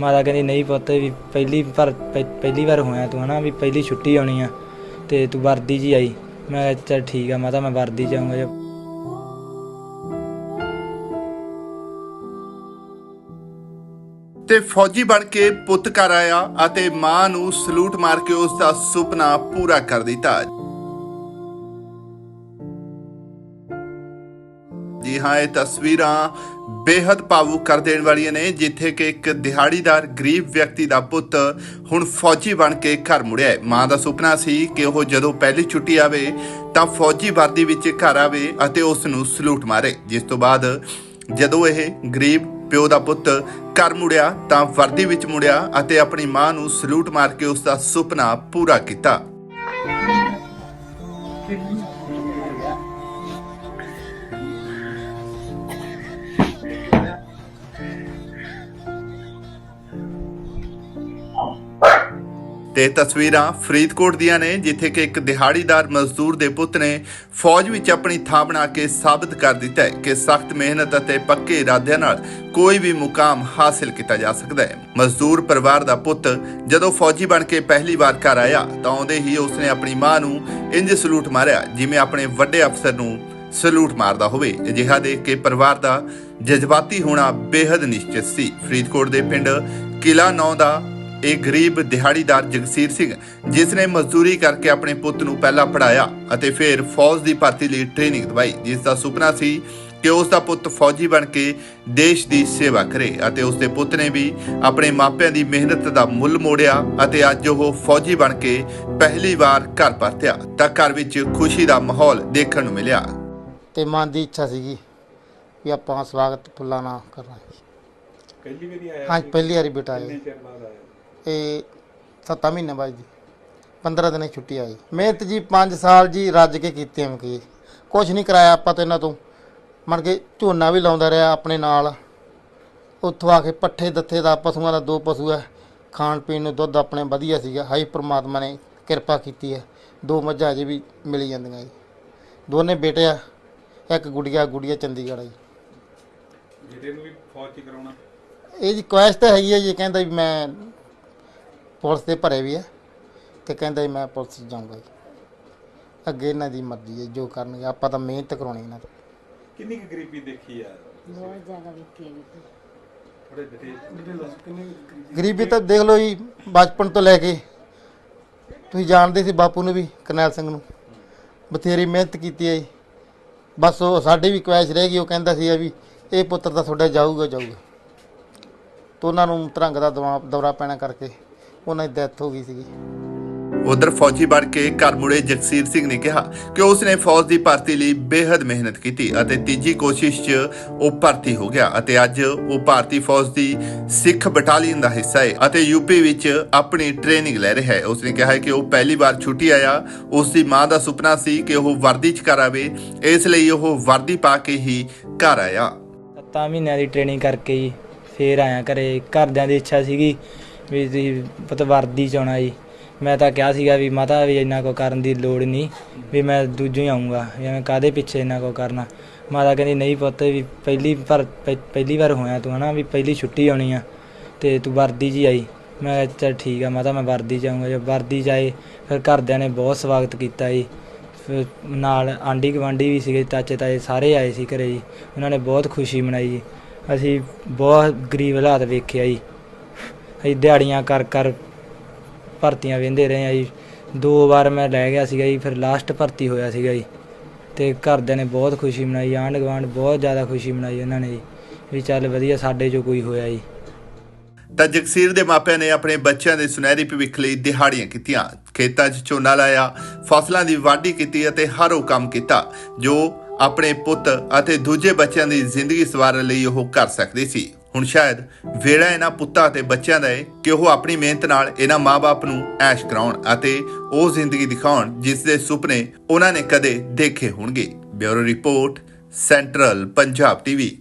ਮਾਤਾ ਕਹਿੰਦੀ, ਨਹੀਂ ਪੁੱਤ ਵੀ ਪਹਿਲੀ ਪਰ ਪਹਿਲੀ ਵਾਰ ਹੋਇਆ ਤੂੰ ਹਨਾ, ਵੀ ਪਹਿਲੀ ਛੁੱਟੀ ਆਉਣੀ ਆ ਤੇ ਤੂੰ ਵਰਦੀ 'ਚ ਆਈ। ਮੈਂ ਕਿਹਾ, ਚੱਲ ਠੀਕ ਆ ਮਾਤਾ, ਮੈਂ ਵਰਦੀ ਜਾਊਂਗਾ ਆਉਂਗਾ ਤੇ ਫੌਜੀ ਬਣ ਕੇ ਪੁੱਤ ਘਰ ਆਇਆ ਅਤੇ ਮਾਂ ਨੂੰ ਸਲੂਟ ਮਾਰ ਕੇ ਉਸ ਦਾ ਸੁਪਨਾ ਪੂਰਾ ਕਰ ਦਿੱਤਾ। ਜੀ ਹਾਂ ਇਹ ਤਸਵੀਰਾਂ ਬੇहद ਭਾਵੁਕ ਕਰ ਦੇਣ ਵਾਲੀਆਂ ਨੇ, ਜਿੱਥੇ ਕਿ ਇੱਕ ਦਿਹਾੜੀਦਾਰ ਗਰੀਬ ਵਿਅਕਤੀ ਦਾ ਪੁੱਤ ਹੁਣ ਫੌਜੀ ਬਣ ਕੇ ਘਰ ਮੁੜਿਆ ਹੈ। ਮਾਂ ਦਾ ਸੁਪਨਾ ਸੀ ਕਿ ਉਹ ਜਦੋਂ ਪਹਿਲੀ ਛੁੱਟੀ ਆਵੇ, ਤਾਂ ਫੌਜੀ ਵਰਦੀ ਵਿੱਚ ਘਰ ਆਵੇ ਅਤੇ ਉਸ ਨੂੰ ਸਲੂਟ ਮਾਰੇ। ਜਿਸ ਤੋਂ ਬਾਅਦ ਜਦੋਂ ਇਹ ਗਰੀਬ ਪਿਓ ਦਾ ਪੁੱਤ ਘਰ ਮੁੜਿਆ, ਤਾਂ ਵਰਦੀ ਵਿੱਚ ਮੁੜਿਆ ਅਤੇ ਆਪਣੀ ਮਾਂ ਨੂੰ ਸਲੂਟ ਮਾਰ ਕੇ ਉਸ ਦਾ ਸੁਪਨਾ ਪੂਰਾ ਕੀਤਾ। ਤੇ ਤਸਵੀਰਾਂ ਫਰੀਦਕੋਟ ਦੀਆਂ ਨੇ, ਜਿੱਥੇ ਕਿ ਇੱਕ ਦਿਹਾੜੀਦਾਰ ਮਜ਼ਦੂਰ ਦੇ ਪੁੱਤ ਨੇ ਫੌਜ ਵਿੱਚ ਆਪਣੀ ਥਾਂ ਬਣਾ ਕੇ ਸਾਬਤ ਕਰ ਦਿੱਤਾ ਹੈ ਕਿ ਸਖਤ ਮਿਹਨਤ ਅਤੇ ਪੱਕੇ ਇਰਾਦਿਆਂ ਨਾਲ ਕੋਈ ਵੀ ਮੁਕਾਮ ਹਾਸਿਲ ਕੀਤਾ ਜਾ ਸਕਦਾ ਹੈ। ਮਜ਼ਦੂਰ ਪਰਿਵਾਰ ਦਾ ਪੁੱਤ ਜਦੋਂ ਫੌਜੀ ਬਣ ਕੇ ਪਹਿਲੀ ਵਾਰ ਘਰ ਆਇਆ, ਤਾਂ ਆਉਂਦੇ ਹੀ ਉਸਨੇ ਆਪਣੀ ਮਾਂ ਨੂੰ ਇੰਜ ਸਲੂਟ ਮਾਰਿਆ, ਜਿਵੇਂ ਆਪਣੇ ਵੱਡੇ ਅਫਸਰ ਨੂੰ ਸਲੂਟ ਮਾਰਦਾ ਹੋਵੇ। ਅਜਿਹਾ ਦੇਖ ਕੇ ਪਰਿਵਾਰ ਦਾ ਜਜ਼ਬਾਤੀ ਹੋਣਾ ਬੇहद ਨਿਸ਼ਚਿਤ ਸੀ। ਫਰੀਦਕੋਟ ਦੇ ਪਿੰਡ ਕਿਲਾ ਨੌ ਦਾ ਇਹ ਗਰੀਬ ਦਿਹਾੜੀਦਾਰ ਜਗਸੀਰ ਸਿੰਘ ਜਿਸ ਨੇ ਮਜ਼ਦੂਰੀ ਕਰਕੇ ਆਪਣੇ ਪੁੱਤ ਨੂੰ ਪਹਿਲਾਂ ਪੜਾਇਆ ਅਤੇ ਫਿਰ ਫੌਜ ਦੀ ਭਰਤੀ ਲਈ ਟ੍ਰੇਨਿੰਗ ਦਵਾਈ ਜਿਸ ਦਾ ਸੁਪਨਾ ਸੀ ਕਿ ਉਸ ਦਾ ਪੁੱਤ ਫੌਜੀ ਬਣ ਕੇ ਦੇਸ਼ ਦੀ ਸੇਵਾ ਕਰੇ ਅਤੇ ਉਸ ਦੇ ਪੁੱਤ ਨੇ ਵੀ ਆਪਣੇ ਮਾਪਿਆਂ ਦੀ ਮਿਹਨਤ ਦਾ ਮੁੱਲ ਮੋੜਿਆ ਅਤੇ ਅੱਜ ਉਹ ਫੌਜੀ ਬਣ ਕੇ ਪਹਿਲੀ ਵਾਰ ਘਰ ਪਰਤਿਆ ਤਾਂ ਘਰ ਵਿੱਚ ਖੁਸ਼ੀ ਦਾ ਮਾਹੌਲ ਦੇਖਣ ਨੂੰ ਮਿਲਿਆ। ਤੇ ਮਨ ਦੀ ਇੱਛਾ ਸੀਗੀ ਵੀ ਆਪਾਂ ਸਵਾਗਤ ਫੁੱਲਾਂ ਨਾਲ ਕਰਨਾ ਪਹਿਲੀ ਵਾਰੀ ਆਇਆ ਹਾਂ ਪਹਿਲੀ ਵਾਰੀ ਬੇਟਾ ਆਇਆ? ਇਹ 7 ਮਹੀਨੇ ਬਾਅਦ ਜੀ 15 ਦਿਨਾਂ ਦੀ ਛੁੱਟੀ ਆਈ ਮਿਹਨਤ ਜੀ 5 ਸਾਲ ਜੀ ਰੱਜ ਕੇ ਕੀਤੀ ਐਮ ਕੀ। ਕੁਝ ਨਹੀਂ ਕਰਾਇਆ ਆਪਾਂ ਤੇ ਇਹਨਾਂ ਤੋਂ। ਮਨ ਕੇ ਝੋਨਾ ਵੀ ਲਾਉਂਦਾ ਰਿਹਾ ਆਪਣੇ ਨਾਲ। ਉੱਥੋਂ ਆ ਕੇ ਪੱਠੇ ਦੱਥੇ ਦਾ ਪਸ਼ੂਆਂ ਦਾ ਦੋ ਪਸ਼ੂ ਹੈ ਖਾਣ ਪੀਣ ਨੂੰ ਦੁੱਧ ਆਪਣੇ ਵਧੀਆ ਸੀਗਾ। ਹਾਈ ਪ੍ਰਮਾਤਮਾ ਨੇ ਕਿਰਪਾ ਕੀਤੀ ਹੈ ਦੋ ਮੱਝਾਂ ਅਜੇ ਵੀ ਮਿਲੀ ਜਾਂਦੀਆਂ ਜੀ। ਦੋਨੇ ਬੇਟੇ ਆ। ਇੱਕ ਗੁੜੀਆ ਗੁੜੀਆ ਚੰਡੀਗੜ੍ਹ ਆ ਜੀ। ਜਿਹੜੇ ਨੂੰ ਵੀ ਫੌਜ ਚ ਕਰਾਉਣਾ। ਇਹ ਜੀ ਕੁਐਸ਼ ਤਾਂ ਹੈਗੀ ਹੈ ਜੀ ਕਹਿੰਦਾ ਵੀ ਮੈਂ ਪੁਲਿਸ ਦੇ ਭਰੇ ਵੀ ਹੈ ਤੇ ਕਹਿੰਦਾ ਜੀ ਮੈਂ ਪੁਲਿਸ 'ਚ ਜਾਊਂਗਾ ਜੀ। ਅੱਗੇ ਇਹਨਾਂ ਦੀ ਮਰਜ਼ੀ ਹੈ ਜੋ ਕਰਨਗੇ ਆਪਾਂ ਤਾਂ ਮਿਹਨਤ ਕਰਾਉਣੀ ਇਹਨਾਂ ਤੋਂ। ਕਿੰਨੀ ਕੁ ਗਰੀਬੀ ਦੇਖੀ ਆ ਬਹੁਤ ਜ਼ਿਆਦਾ ਵੇਖੀ ਹੈ ਵੀ ਥੋੜੇ ਡਿਟੇਲ ਦੱਸ ਕਿੰਨੀ ਗਰੀਬੀ ਤਾਂ ਦੇਖ ਲਓ ਜੀ ਬਚਪਨ ਤੋਂ ਲੈ ਕੇ। ਤੁਸੀਂ ਜਾਣਦੇ ਸੀ ਬਾਪੂ ਨੂੰ ਵੀ ਕਰਨੈਲ ਸਿੰਘ ਨੂੰ। ਬਥੇਰੀ ਮਿਹਨਤ ਕੀਤੀ ਹੈ ਜੀ। ਬਸ ਉਹ ਸਾਡੀ ਵੀ ਕੁਐਸ਼ ਰਹਿ ਗਈ ਉਹ ਕਹਿੰਦਾ ਸੀ ਵੀ ਇਹ ਪੁੱਤਰ ਤਾਂ ਤੁਹਾਡਾ ਜਾਊਗਾ ਜਾਊਗਾ। ਤੋਂ ਉਹਨਾਂ ਨੂੰ ਤਰੰਗ ਦਾ ਦਵਾ- ਦੌਰਾ ਪੈਣਾ ਕਰਕੇ। ਉਹਨਾਂ ਦੀ ਡੈਥ ਹੋ ਗਈ ਸੀਗੀ। ਉਧਰ ਫੌਜੀ ਬਣ ਕੇ ਘਰ ਮੁੜੇ ਜਗਸੀਰ ਸਿੰਘ ਨੇ ਕਿਹਾ ਕਿ ਉਸ ਨੇ ਫੌਜ ਦੀ ਭਰਤੀ ਲਈ ਬੇहद ਮਿਹਨਤ ਕੀਤੀ ਅਤੇ ਤੀਜੀ ਕੋਸ਼ਿਸ਼ 'ਚ ਉਹ ਭਰਤੀ ਹੋ ਗਿਆ ਅਤੇ ਅੱਜ ਉਹ ਭਾਰਤੀ ਫੌਜ ਦੀ ਸਿੱਖ ਬਟਾਲੀਅਨ ਦਾ ਹਿੱਸਾ ਹੈ ਅਤੇ ਯੂਪੀ ਵਿੱਚ ਆਪਣੀ ਟ੍ਰੇਨਿੰਗ ਲੈ ਰਿਹਾ ਹੈ ਉਸ ਨੇ ਕਿਹਾ ਹੈ ਕਿ ਉਹ ਪਹਿਲੀ ਵਾਰ ਛੁੱਟੀ ਆਇਆ ਉਸ ਦੀ ਮਾਂ ਦਾ ਸੁਪਨਾ ਸੀ ਕਿ ਉਹ ਵਰਦੀ 'ਚ ਘਰ ਆਵੇ ਇਸ ਲਈ ਉਹ ਵਰਦੀ ਪਾ ਕੇ ਹੀ ਘਰ ਆਇਆ। ਸੱਤਾਂ ਮਹੀਨਿਆਂ ਦੀ ਟ੍ਰੇਨਿੰਗ ਕਰਕੇ ਜੀ ਫੇਰ ਆਇਆ ਘਰੇ। ਘਰਦਿਆਂ ਦੀ ਇੱਛਾ ਸੀਗੀ ਵੀ ਤੁਸੀਂ ਪੁੱਤ ਵਰਦੀ ਚ ਆਉਣਾ ਜੀ। ਮੈਂ ਤਾਂ ਕਿਹਾ ਸੀਗਾ ਵੀ ਮਾਤਾ ਵੀ ਇੰਨਾ ਕੋ ਕਰਨ ਦੀ ਲੋੜ ਨਹੀਂ, ਵੀ ਮੈਂ ਦੂਜੇ ਹੀ ਆਉਂਗਾ ਵੀ ਮੈਂ ਕਾਦੇ ਪਿੱਛੇ ਇੰਨਾ ਕੋ ਕਰਨਾ। ਮਾਤਾ ਕਹਿੰਦੀ, ਨਹੀਂ ਪੁੱਤ ਵੀ ਪਹਿਲੀ ਪਰ ਪਹਿ- ਪਹਿਲੀ ਵਾਰ ਹੋਇਆ ਤੂੰ ਹਨਾ, ਵੀ ਪਹਿਲੀ ਛੁੱਟੀ ਆਉਣੀ ਆ, ਤੇ ਤੂੰ ਵਰਦੀ 'ਚ ਹੀ ਆਈ। ਮੈਂ ਕਿਹਾ, ਚੱਲ ਠੀਕ ਆ ਮਾਤਾ, ਮੈਂ ਵਰਦੀ 'ਚ ਆਉਂਗਾ ਜੇ ਵਰਦੀ 'ਚ ਆਏ, ਫਿਰ ਘਰਦਿਆਂ ਨੇ ਬਹੁਤ ਸਵਾਗਤ ਕੀਤਾ ਜੀ। ਫਿਰ ਨਾਲ ਆਂਢੀ ਗੁਆਂਢੀ ਵੀ ਸੀਗੇ, ਚਾਚੇ ਤਾਏ ਸਾਰੇ ਆਏ ਸੀ ਘਰੇ ਜੀ। ਉਹਨਾਂ ਨੇ ਬਹੁਤ ਖੁਸ਼ੀ ਮਨਾਈ ਜੀ। ਅਸੀਂ ਬਹੁਤ ਗਰੀਬ ਹਾਲਾਤ ਵੇਖਿਆ ਜੀ। ਅਸੀਂ ਦਿਹਾੜੀਆਂ ਕਰ ਕਰ ਭਰਤੀਆਂ ਵੇਂਦੇ ਰਹੇ ਆ ਜੀ। ਦੋ ਵਾਰ ਮੈਂ ਲੈ ਗਿਆ ਸੀਗਾ ਜੀ, ਫਿਰ ਲਾਸਟ ਭਰਤੀ ਹੋਇਆ ਸੀਗਾ ਜੀ। ਤੇ ਘਰਦਿਆਂ ਨੇ ਬਹੁਤ ਖੁਸ਼ੀ ਮਨਾਈ, ਆਂਢ ਗੁਆਂਢ ਬਹੁਤ ਜ਼ਿਆਦਾ ਖੁਸ਼ੀ ਮਨਾਈ ਉਹਨਾਂ ਨੇ ਜੀ, ਵੀ ਚੱਲ ਵਧੀਆ ਸਾਡੇ ਜੋ ਕੋਈ ਹੋਇਆ ਜੀ। ਤਾਂ ਜਗਸੀਰ ਦੇ ਮਾਪਿਆਂ ਨੇ ਆਪਣੇ ਬੱਚਿਆਂ ਦੇ ਸੁਨਹਿਰੀ ਭਵਿੱਖ ਲਈ ਦਿਹਾੜੀਆਂ ਕੀਤੀਆਂ। ਖੇਤਾਂ 'ਚ ਝੋਨਾ ਲਾਇਆ, ਫਸਲਾਂ ਦੀ ਵਾਢੀ ਕੀਤੀ ਅਤੇ ਹਰ ਉਹ ਕੰਮ ਕੀਤਾ, ਜੋ ਆਪਣੇ ਪੁੱਤ ਅਤੇ ਦੂਜੇ ਬੱਚਿਆਂ ਦੀ ਜ਼ਿੰਦਗੀ ਸਵਾਰਨ ਲਈ ਉਹ ਕਰ ਸਕਦੇ ਸੀ। ਹੁਣ ਸ਼ਾਇਦ ਵੇੜਾ ਇਹਨਾਂ ਪੁੱਤਾਂ ਅਤੇ ਬੱਚਿਆਂ ਦਾ ਏ ਕਿ ਉਹ ਆਪਣੀ ਮਿਹਨਤ ਨਾਲ ਇਹਨਾਂ ਮਾਪੇ ਨੂੰ ਐਸ਼ ਕਰਾਉਣ ਅਤੇ ਉਹ ਜ਼ਿੰਦਗੀ ਦਿਖਾਉਣ ਜਿਸ ਦੇ ਸੁਪਨੇ ਉਹਨਾਂ ਨੇ ਕਦੇ ਦੇਖੇ ਹੋਣਗੇ। Bureau report, central Punjab TV.